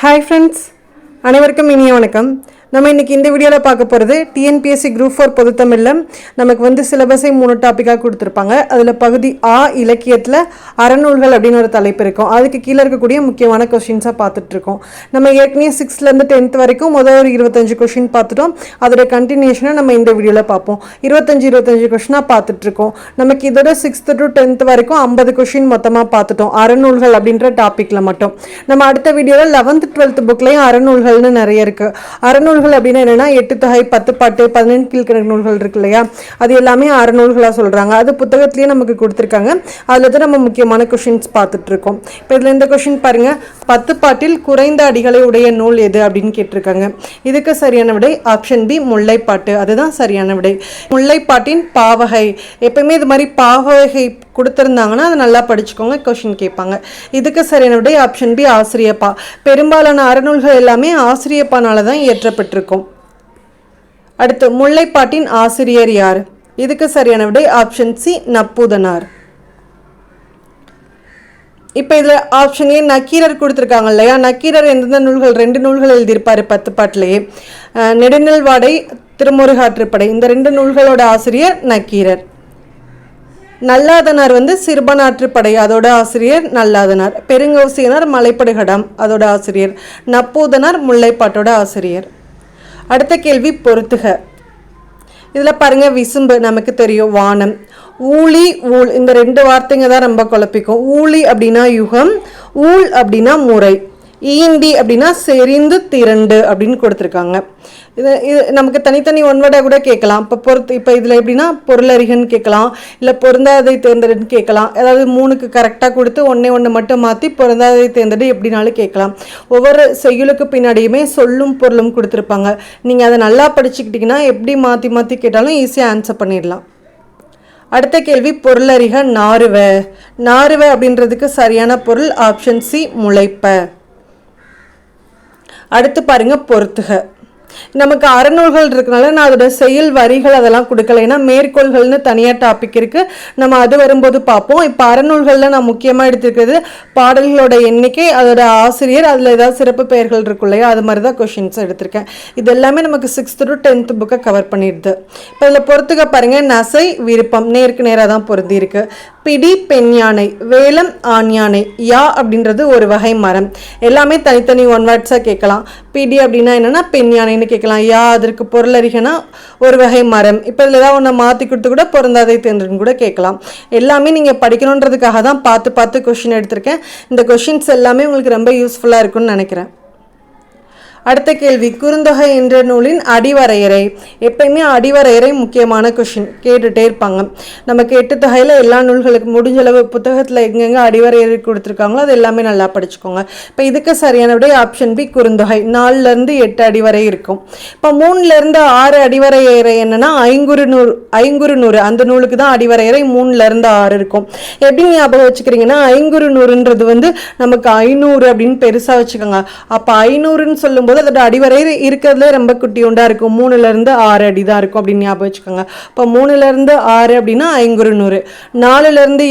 Hi friends அனைவருக்கும் இனிய வணக்கம். நம்ம இன்றைக்கி இந்த வீடியோவில் பார்க்க போகிறது டிஎன்பிஎஸ்சி குரூப் ஃபோர் பொதுத்தமிழில் நமக்கு வந்து சிலபஸை மூணு டாப்பிக்காக கொடுத்துருப்பாங்க. அதில் பகுதி ஆ இலக்கியத்தில் அறநூல்கள் அப்படின்னு ஒரு தலைப்பு இருக்கும். அதுக்கு கீழே இருக்கக்கூடிய முக்கியமான கொஷின்ஸாக பார்த்துட்ருக்கோம். நம்ம ஏற்கனவே சிக்ஸ்த்லேருந்து டென்த் வரைக்கும் முதல் ஒரு இருபத்தஞ்சு கொஷின் பார்த்துட்டோம். அதோட கண்டினியூஷனை நம்ம இந்த வீடியோவில் பார்ப்போம். இருபத்தஞ்சு இருபத்தஞ்சு கொஷினாக பார்த்துட்ருக்கோம். நமக்கு இதோட சிக்ஸ்த்து டு டென்த் வரைக்கும் ஐம்பது கொஷின் மொத்தமாக பார்த்துட்டோம். அறநூல்கள் அப்படின்ற டாப்பிக்கில் மட்டும். நம்ம அடுத்த வீடியோவில் லெவன்த் டுவெல்த் புக்லேயும் அறநூல்கள்னு நிறைய இருக்குது அறநூல்கள் அப்படின்னா என்னென்னா எட்டு தொகை பத்து பாட்டு பதினெண்டு கீழ்கணக்கு நூல்கள் இருக்கு இல்லையா? அது எல்லாமே அறநூல்களாக சொல்கிறாங்க அது புத்தகத்திலேயே நமக்கு கொடுத்துருக்காங்க. அதில் தான் நம்ம முக்கியமான கொஷின்ஸ் பார்த்துட்ருக்கோம் இப்போ இதில் இந்த கொஷின் பாருங்கள் பத்து பாட்டில் குறைந்த அடிகளை உடைய நூல் எது அப்படின்னு கேட்டிருக்காங்க. இதுக்கு சரியான விடை ஆப்ஷன் பி முல்லைப்பாட்டு. அதுதான் சரியான விடை. முல்லைப்பாட்டின் பாவகை. எப்பயுமே இது மாதிரி பாவகை கொடுத்துருந்தாங்கன்னா அதை நல்லா படிச்சுக்கோங்க கொஷின் கேட்பாங்க. இதுக்கு சரியான விடை ஆப்ஷன் பி ஆசிரியப்பா. பெரும்பாலான அறநூல்கள் எல்லாமே ஆசிரியப்பானால தான் இயற்றப்பட்டிருக்கும். அடுத்து முல்லைப்பாட்டின் ஆசிரியர் யார்? இதுக்கு சரியான விடை ஆப்ஷன் சி நப்பூதனார். இப்போ இதில் ஆப்ஷன் ஏ நக்கீரர் கொடுத்துருக்காங்க இல்லையா? நக்கீரர் எந்தெந்த நூல்கள்? ரெண்டு நூல்கள் எழுதியிருப்பார் பத்து பாட்டிலேயே. நெடுநெல்வாடை திருமுருகாற்றுப்படை. இந்த ரெண்டு நூல்களோட ஆசிரியர் நக்கீரர். நல்லாதனார் வந்து சிறுபனாற்றுப்படை அதோட ஆசிரியர் நல்லாதனார். பெருங்கௌசியனார் மலைப்படுகடம் அதோட ஆசிரியர். நப்பூதனார் முல்லைப்பாட்டோட ஆசிரியர். அடுத்த கேள்வி பொறுத்துக. இதில் பாருங்கள் விசும்பு நமக்கு தெரியும் வானம். ஊழி ஊழ் இந்த ரெண்டு வார்த்தைங்க தான் ரொம்ப குழப்பிக்கும். ஊழி அப்படின்னா யுகம் ஊழ் அப்படின்னா முறை. ஈண்டி அப்படின்னா செறிந்து திரண்டு அப்படின்னு கொடுத்துருக்காங்க. இது இது நமக்கு தனித்தனி ஒன்வடை கூட கேட்கலாம். இப்போ பொறுத்து இப்போ இதில் எப்படின்னா பொருளறிகன்னு கேட்கலாம். இல்லை பொருந்தாதை தேர்ந்தெடுன்னு கேட்கலாம். அதாவது மூணுக்கு கரெக்டாக கொடுத்து ஒன்றே ஒன்று மட்டும் மாற்றி பொருந்தாதை தேர்ந்தெடு எப்படினாலும் கேட்கலாம். ஒவ்வொரு செய்யுளுக்கு பின்னாடியுமே சொல்லும் பொருளும் கொடுத்துருப்பாங்க. நீங்கள் அதை நல்லா படிச்சுக்கிட்டிங்கன்னா எப்படி மாற்றி மாற்றி கேட்டாலும் ஈஸியாக ஆன்சர் பண்ணிடலாம். அடுத்த கேள்வி பொருளறிக நாறுவ. நாறுவ அப்படின்றதுக்கு சரியான பொருள் ஆப்ஷன் சி முளைப்ப. அடுத்து பாருங்க பொறுத்துக. நமக்கு அறநூல்கள் இருக்கனால நான் அதோட செயல் வரிகள் அதெல்லாம் கொடுக்கல. ஏன்னா மேற்கோள்கள்னு தனியாக டாபிக் இருக்கு. நம்ம அது வரும்போது பார்ப்போம். இப்போ அறநூல்களில் நான் முக்கியமாக எடுத்திருக்கிறது பாடல்களோட எண்ணிக்கை அதோட ஆசிரியர் அதில் ஏதாவது சிறப்பு பெயர்கள் இருக்கும் இல்லையா? அது மாதிரி தான் கொஷின்ஸ் எடுத்திருக்கேன். இது எல்லாமே நமக்கு சிக்ஸ்த் டு டென்த் புக்கை கவர் பண்ணிடுது. இப்போ இதில் பொறுத்துக்க பாருங்க. நசை விருப்பம் நேருக்கு நேராக தான் பொருந்தி இருக்கு பிடி பெண் யானை வேலம் ஆண் யானை யா அப்படின்றது ஒரு வகை மரம். எல்லாமே தனித்தனி ஒன் வேர்ட்ஸாக கேட்கலாம். பிடி அப்படின்னா என்னன்னா பெண் யானை யானைன்னு கேட்கலாம். யா அதற்கு பொருளறிகனா ஒரு வகை மரம். இப்போ இதில் ஏதாவது ஒன்று மாற்றி கொடுத்து கூட பொருந்தாதை தேர்ந்துன்னு கூட கேட்கலாம். எல்லாமே நீங்கள் படிக்கணுன்றதுக்காக தான் பார்த்து பார்த்து கொஷின் எடுத்திருக்கேன். இந்த கொஷின்ஸ் எல்லாமே உங்களுக்கு ரொம்ப யூஸ்ஃபுல்லாக இருக்கும்னு நினைக்கிறேன். அடுத்த கேள்வி குறுந்தொகை என்ற நூலின் அடிவரையறை. எப்பயுமே அடிவரையறை முக்கியமான கொஷின் கேட்டுகிட்டே இருப்பாங்க. நமக்கு எட்டு தொகையில் எல்லா நூல்களுக்கு முடிஞ்ச அளவு புத்தகத்தில் எங்கெங்கே அடிவரையறை கொடுத்துருக்காங்களோ அது எல்லாமே நல்லா படிச்சுக்கோங்க. இப்போ இதுக்கு சரியான விட ஆப்ஷன் பி குறுந்தொகை நாலுலேருந்து எட்டு அடிவரை இருக்கும். இப்போ மூணுலேருந்து ஆறு அடிவரையறை என்னென்னா ஐங்குறு நூறு ஐங்குறு நூறு அந்த நூலுக்கு தான் அடிவரையறை மூணுலேருந்து ஆறு இருக்கும். எப்படி ஞாபகம் வச்சுக்கிறீங்கன்னா ஐங்குறு நூறுன்றது வந்து நமக்கு ஐநூறு அப்படின்னு பெருசாக வச்சுக்கோங்க. அப்போ ஐநூறுன்னு சொல்லும்போது அதோட அடிவரை இருக்கிறதுல ரொம்ப குட்டியுண்டாக இருக்கும். மூணுலேருந்து ஆறு அடி தான் இருக்கும் அப்படின்னு ஞாபகம் வச்சுக்கோங்க. இப்போ மூணுலேருந்து ஆறு அப்படின்னா ஐங்குறுநூறு நூறு.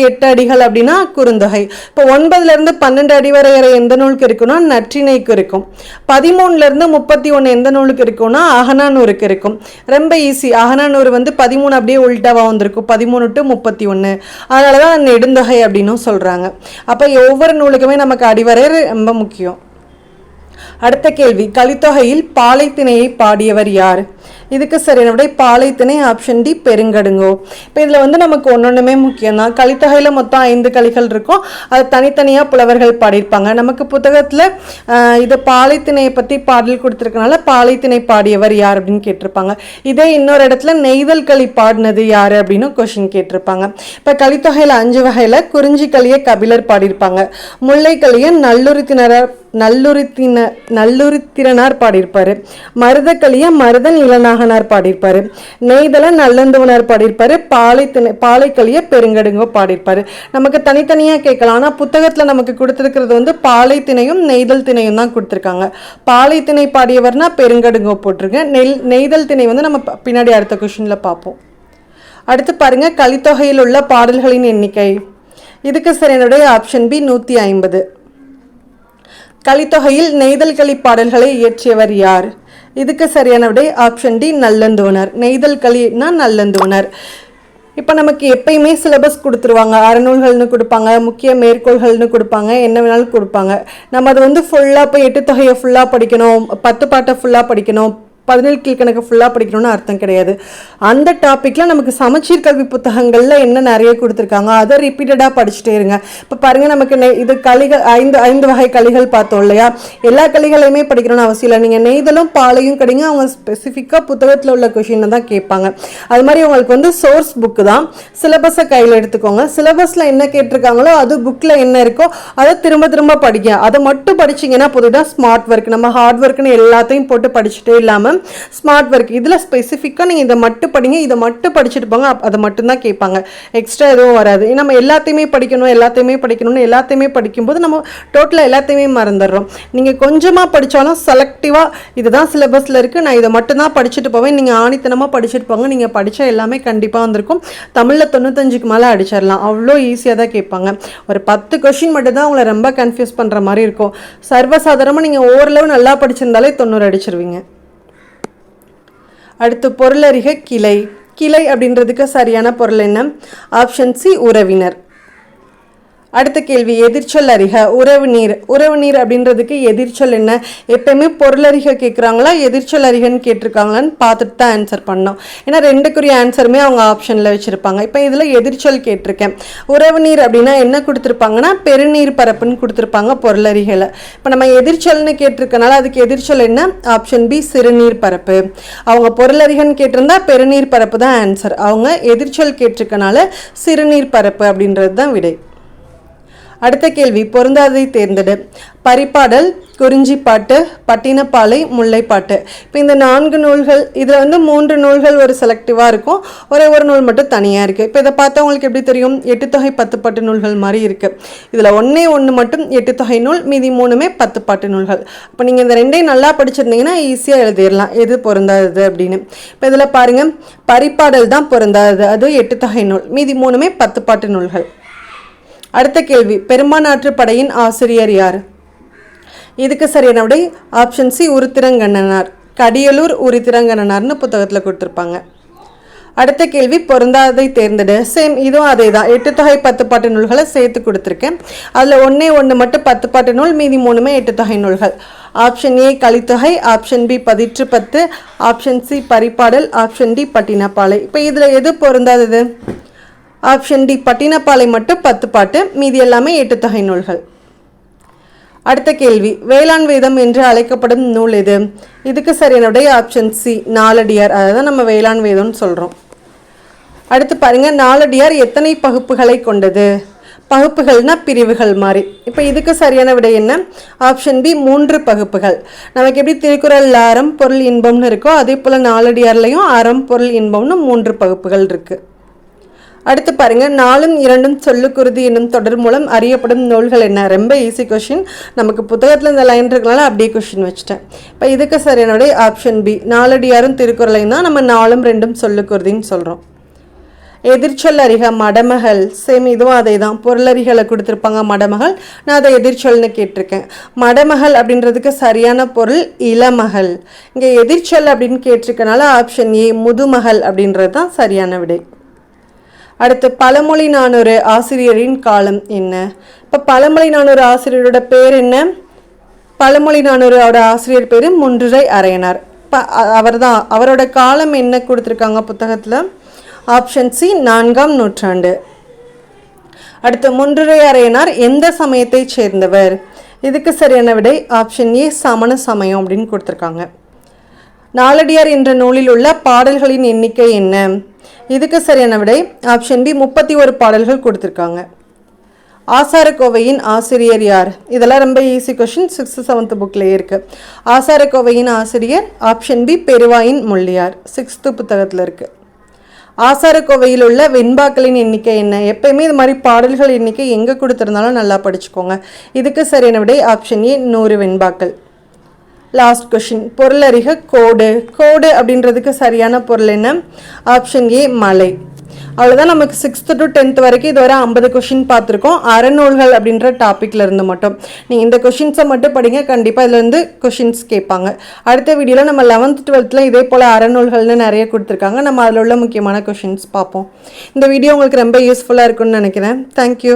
எட்டு அடிகள் அப்படின்னா குறுந்தொகை. இப்போ ஒன்பதுலேருந்து பன்னெண்டு அடி வரையறை எந்த நூலுக்கு இருக்குன்னா நற்றிணைக்கு இருக்கும். பதிமூணுலேருந்து முப்பத்தி ஒன்று எந்த நூலுக்கு இருக்கும்னா அகனானூருக்கு இருக்கும். ரொம்ப ஈஸி அகனானூறு வந்து பதிமூணு அப்படியே உள்டாவாக வந்திருக்கும். பதிமூணு டு முப்பத்தி ஒன்று அதனால தான் நெடுந்தொகை அப்படின்னும் சொல்கிறாங்க அப்போ ஒவ்வொரு நூலுக்குமே நமக்கு அடிவரை ரொம்ப முக்கியம். அடுத்த கேள்வி கலித்தொகையில் பாலைத்திணையை பாடியவர் யார்? இதுக்கு சரியான விடை பாலைத்திணை ஆப்ஷன் டி பெருங்கடுங்கோ. இப்போ இதில் வந்து நமக்கு ஒன்னொன்றுமே முக்கியம் தான். கலித்தொகையில் மொத்தம் ஐந்து கலிகள் இருக்கும். அது தனித்தனியாக புலவர்கள் பாடியிருப்பாங்க. நமக்கு புத்தகத்தில் இது பாலைத்திணையை பற்றி பாடல் கொடுத்துருக்கனால பாலைத்திணை பாடியவர் யார் அப்படின்னு கேட்டிருப்பாங்க. இதே இன்னொரு இடத்துல நெய்தல் களி பாடினது யார் அப்படின்னு கொஷின் கேட்டிருப்பாங்க. இப்போ கலித்தொகையில் அஞ்சு வகையில் குறிஞ்சி களியை கபிலர் பாடியிருப்பாங்க. முல்லை களியை நல்லுறுத்தினரார் நல்லுறுத்தின நல்லுரித்திரனார் பாடியிருப்பார். மருதக்களியை மருதன் நாகனார் பாடியிருப்பார். நெய்தல நல்லந்துவனார் பாடியிருப்பாரு. பாலைத்திணை பாலைக்களிய பெருங்கடுங்கோ பாடியிருப்பார். நமக்கு தனித்தனியாக கேட்கலாம். ஆனால் புத்தகத்தில் நமக்கு கொடுத்துருக்கிறது வந்து பாலைத்திணையும் நெய்தல் திணையும் தான் கொடுத்துருக்காங்க. பாலைத்திணை பாடியவர்னா பெருங்கடுங்கோ போட்டிருக்கேன் நெல் நெய்தல் திணை வந்து நம்ம பின்னாடி அடுத்த கொஷினில் பார்ப்போம். அடுத்து பாருங்கள் கலித்தொகையில் உள்ள பாடல்களின் எண்ணிக்கை. இதுக்கு சரியானுடைய ஆப்ஷன் பி நூற்றி ஐம்பது. கலித்தொகையில் நெய்தல் களி பாடல்களை இயற்றியவர் யார்? இதுக்கு சரியான விடை ஆப்ஷன் டி நல்லந்துவனர். நெய்தல் களினா நல்லந்துவனர். இப்போ நமக்கு எப்பயுமே சிலபஸ் கொடுத்துருவாங்க. அறநூல்கள்னு கொடுப்பாங்க முக்கிய மேற்கோள்கள்னு கொடுப்பாங்க என்ன வேணாலும் கொடுப்பாங்க. நம்ம அதை வந்து ஃபுல்லாக போய் எட்டு தொகையை ஃபுல்லாக படிக்கணும் பத்து பாட்டை ஃபுல்லாக படிக்கணும் பதினேழு கீழ்கணக்கு ஃபுல்லாக படிக்கணும்னு அர்த்தம் கிடையாது. அந்த டாப்பிக்கில் நமக்கு சமச்சீர் கல்வி புத்தகங்களில் என்ன நிறைய கொடுத்துருக்காங்க அதை ரிப்பீட்டடாக படிச்சுட்டே இருங்க. இப்போ பாருங்கள் நமக்கு நெய் இது களிகள் ஐந்து ஐந்து வகை களிகள் பார்த்தோம் இல்லையா? எல்லா களிகளையுமே படிக்கணும்னு அவசியம் இல்லை. நீங்கள் நெய்தலும் பாலையும் கிடைங்க அவங்க ஸ்பெசிஃபிக்காக புத்தகத்தில் உள்ள கொஷினை தான் கேட்பாங்க. அது மாதிரி உங்களுக்கு வந்து சோர்ஸ் புக்கு தான். சிலபஸை கையில் எடுத்துக்கோங்க. சிலபஸில் என்ன கேட்டிருக்காங்களோ அது புக்கில் என்ன இருக்கோ அதை திரும்ப திரும்ப படிங்க. அதை மட்டும் படிச்சீங்கன்னா பொதுவாக ஸ்மார்ட் ஒர்க் நம்ம ஹார்ட் ஒர்க்னு எல்லாத்தையும் போட்டு படிச்சுட்டே இல்லாமல் ஸ்மார்ட் ஒர்க் இதில் ஸ்பெசிஃபிக்காக நீங்கள் இதை மட்டும் படிங்க. இதை மட்டும் படிச்சுட்டு போங்க. அப்- அதை மட்டும்தான் கேட்பாங்க. எக்ஸ்ட்ரா எதுவும் வராது. நம்ம எல்லாத்தையுமே படிக்கணும் எல்லாத்தையுமே படிக்கணும்னு எல்லாத்தையுமே படிக்கும்போது நம்ம டோட்டலாக எல்லாத்தையுமே மறந்துடுறோம். நீங்கள் கொஞ்சமாக படித்தாலும் செலக்டிவாக இதுதான் சிலபஸில் இருக்குது நான் இதை மட்டும்தான் படிச்சுட்டு போவேன். நீங்கள் ஆணித்தனமாக படிச்சுட்டு போங்க. நீங்கள் படித்த எல்லாமே கண்டிப்பாக வந்திருக்கும். தமிழில் தொண்ணூத்தஞ்சுக்கு மேலே அடிச்சிடலாம். அவ்வளோ ஈஸியாக தான் கேட்பாங்க. ஒரு பத்து கொஷின் மட்டும்தான் உங்களை ரொம்ப கன்ஃபியூஸ் பண்ணுற மாதிரி இருக்கும். சர்வசாதாரணமாக நீங்கள் ஓரளவு நல்லா படிச்சிருந்தாலே தொண்ணூறு அடிச்சிருவீங்க. அடுத்து பொருளறிக கிளை. கிளை அப்படின்றதுக்கு சரியான பொருள் என்ன? ஆப்ஷன் சி உறவினர். அடுத்த கேள்வி எதிர்ச்சொல் அறிக. உறவு நீர். உறவு நீர் அப்படின்றதுக்கு எதிர்ச்சொல் என்ன? எப்பயுமே பொருளறிக கேட்குறாங்களா எதிர்ச்சொல் அறிகன்னு கேட்டிருக்காங்களான்னு பார்த்துட்டு தான் ஆன்சர் பண்ணோம். ஏன்னா ரெண்டுக்குரிய ஆன்சருமே அவங்க ஆப்ஷனில் வச்சுருப்பாங்க. இப்போ இதில் எதிர்ச்சொல் கேட்டிருக்கேன். உறவு நீர் அப்படின்னா என்ன கொடுத்துருப்பாங்கன்னா பெருநீர் பரப்புன்னு கொடுத்துருப்பாங்க பொருளறிகளை இப்போ நம்ம எதிர்ச்சொல்னு கேட்டிருக்கனால அதுக்கு எதிர்ச்சொல் என்ன? ஆப்ஷன் பி சிறுநீர் பரப்பு. அவங்க பொருளறிகன்னு கேட்டிருந்தா பெருநீர் பரப்பு தான் ஆன்சர் அவங்க எதிர்ச்சொல் கேட்டிருக்கனால சிறுநீர் பரப்பு அப்படின்றது தான் விடை. அடுத்த கேள்வி பொருந்தாததை தேர்ந்தெடு. பரிபாடல் குறிஞ்சிப்பாட்டு பட்டினப்பாலை முல்லைப்பாட்டு. இப்போ இந்த நான்கு நூல்கள் இதில் வந்து மூன்று நூல்கள் ஒரு செலக்டிவாக இருக்கும். ஒரே ஒரு நூல் மட்டும் தனியாக இருக்குது இப்போ இதை பார்த்தா உங்களுக்கு எப்படி தெரியும்? எட்டு தொகை பத்து பாட்டு நூல்கள் மாதிரி இருக்குது இதில் ஒன்றே ஒன்று மட்டும் எட்டு தொகை நூல் மீதி மூணுமே பத்து பாட்டு நூல்கள். அப்போ நீங்கள் இந்த ரெண்டையும் நல்லா படிச்சிருந்தீங்கன்னா ஈஸியாக எழுதிடலாம். எது பொருந்தாதது அப்படின்னு. இப்போ இதில் பாருங்கள் பரிப்பாடல் தான் பொருந்தாதது. அது எட்டு தொகை நூல். மீதி மூணுமே பத்து பாட்டு நூல்கள். அடுத்த கேள்வி பெருமாநாற்று படையின் ஆசிரியர் யார்? இதுக்கு சரியான விடை ஆப்ஷன் சி உருத்திரங்கண்ணனார். கடியலூர் உருத்திரங்கண்ணனார்னு புத்தகத்தில் கொடுத்துருப்பாங்க. அடுத்த கேள்வி பொருந்தாததை தேர்ந்தெடு. சேம் இதுவும் அதே தான் எட்டு தொகை பத்து பாட்டு நூல்களை சேர்த்து கொடுத்துருக்கேன். அதில் ஒன்றே ஒன்று மட்டும் பத்து பாட்டு நூல் மீதி மூணுமே எட்டு தொகை நூல்கள். Option A Kalithogai. Option B Pathitrupathu. Option C Paripadal option D Pattinappalai. இப்போ இதில் எது பொருந்தாதது? ஆப்ஷன் டி பட்டினப்பாலை மட்டும் பத்து பாட்டு மீதி எல்லாமே எட்டு தொகை நூல்கள். அடுத்த கேள்வி வேளாண் வேதம் என்று அழைக்கப்படும் நூல் எது? இதுக்கு சரியான விடை ஆப்ஷன் சி நாலடியார். அதை நம்ம வேளாண் வேதம்னு சொல்கிறோம் அடுத்து பாருங்கள் நாலடியார் எத்தனை பகுப்புகளை கொண்டது? பகுப்புகள்னா பிரிவுகள் மாதிரி. இப்போ இதுக்கு சரியான விடை என்ன? ஆப்ஷன் பி மூன்று பகுப்புகள். நமக்கு எப்படி திருக்குறள் அறம் பொருள் இன்பம்னு இருக்கோ அதே போல் நாலடியார்லையும் அறம் பொருள் இன்பம்னு மூன்று பகுப்புகள் இருக்குது அடுத்து பாருங்க நாலும் இரண்டும் சொல்லுக்குருதி என்னும் தொடர் மூலம் அறியப்படும் நூல்கள் என்ன? ரொம்ப ஈஸி கொஷின் நமக்கு புத்தகத்தில் இந்த லைன் இருக்கனால அப்படியே கொஷின் வச்சுட்டேன். இப்போ இதுக்கு சரியான என்னுடைய ஆப்ஷன் பி நாலடியாரும் திருக்குறளையும் தான் நம்ம நாலும் ரெண்டும் சொல்லுக்குருதின்னு சொல்கிறோம் எதிர்ச்சொல் அறிக மடமகள். சேம் இதுவும் அதே தான் பொருளறிகளை கொடுத்துருப்பாங்க மடமகள். நான் அதை எதிர்ச்சொல்னு கேட்டிருக்கேன். மடமகள் அப்படின்றதுக்கு சரியான பொருள் இளமகள். இங்கே எதிர்ச்சொல் அப்படின்னு கேட்டிருக்கனால ஆப்ஷன் ஏ முதுமகள் அப்படின்றது தான் சரியான விடை. அடுத்து பழமொழி நானூறு ஆசிரியரின் காலம் என்ன? இப்போ பழமொழி நானூறு ஆசிரியரோட பேர் என்ன? பழமொழி நானூறோட ஆசிரியர் பேர் முன்றுரை அரையனார். ப அவர் தான் அவரோட காலம் என்ன கொடுத்துருக்காங்க புத்தகத்தில்? ஆப்ஷன் சி நான்காம் நூற்றாண்டு. அடுத்து முன்றுரை அரையனார் எந்த சமயத்தைச் சேர்ந்தவர்? இதுக்கு சரியான விடை ஆப்ஷன் ஏ சமண சமயம் அப்படின்னு கொடுத்துருக்காங்க. நாலடியார் என்ற நூலில் உள்ள பாடல்களின் எண்ணிக்கை என்ன? இதுக்கு சரியான விடை ஆப்ஷன் பி முப்பத்தி ஒரு பாடல்கள் கொடுத்துருக்காங்க. ஆசாரக்கோவையின் ஆசிரியர் யார்? இதெல்லாம் ரொம்ப ஈஸி கொஷின் சிக்ஸ்த்து செவன்த்து புக்லேயே இருக்குது ஆசாரக்கோவையின் ஆசிரியர் option B Peruvayin Mulliyar. Sixth புத்தகத்தில் இருக்குது ஆசாரக்கோவையில் உள்ள வெண்பாக்களின் எண்ணிக்கை என்ன? எப்பயுமே இது மாதிரி பாடல்கள் எண்ணிக்கை எங்கே கொடுத்துருந்தாலும் நல்லா படிச்சுக்கோங்க. இதுக்கு சரியான விடை ஆப்ஷன் ஏ நூறு வெண்பாக்கள். லாஸ்ட் கொஷின் பொருளறிக கோடு. கோடு அப்படின்றதுக்கு சரியான பொருள் என்ன? ஆப்ஷன் ஏ மலை. அவ்வளோதான் நமக்கு சிக்ஸ்த்து டு டென்த் வரைக்கும் இதுவரை ஐம்பது கொஷின் பார்த்துருக்கோம். அறநூல்கள் அப்படின்ற டாப்பிக்கில் இருந்து மட்டும். நீங்கள் இந்த கொஷின்ஸை மட்டும் படிங்க. கண்டிப்பாக இதுலேருந்து கொஷின்ஸ் கேட்பாங்க. அடுத்த வீடியோவில் நம்ம லெவன்த் டுவெல்த்தில் இதே போல் அறநூல்கள்னு நிறைய கொடுத்துருக்காங்க. நம்ம அதில் உள்ள முக்கியமான கொஷின்ஸ் பார்ப்போம். இந்த வீடியோ உங்களுக்கு ரொம்ப யூஸ்ஃபுல்லாக இருக்கும்னு நினைக்கிறேன். தேங்க்யூ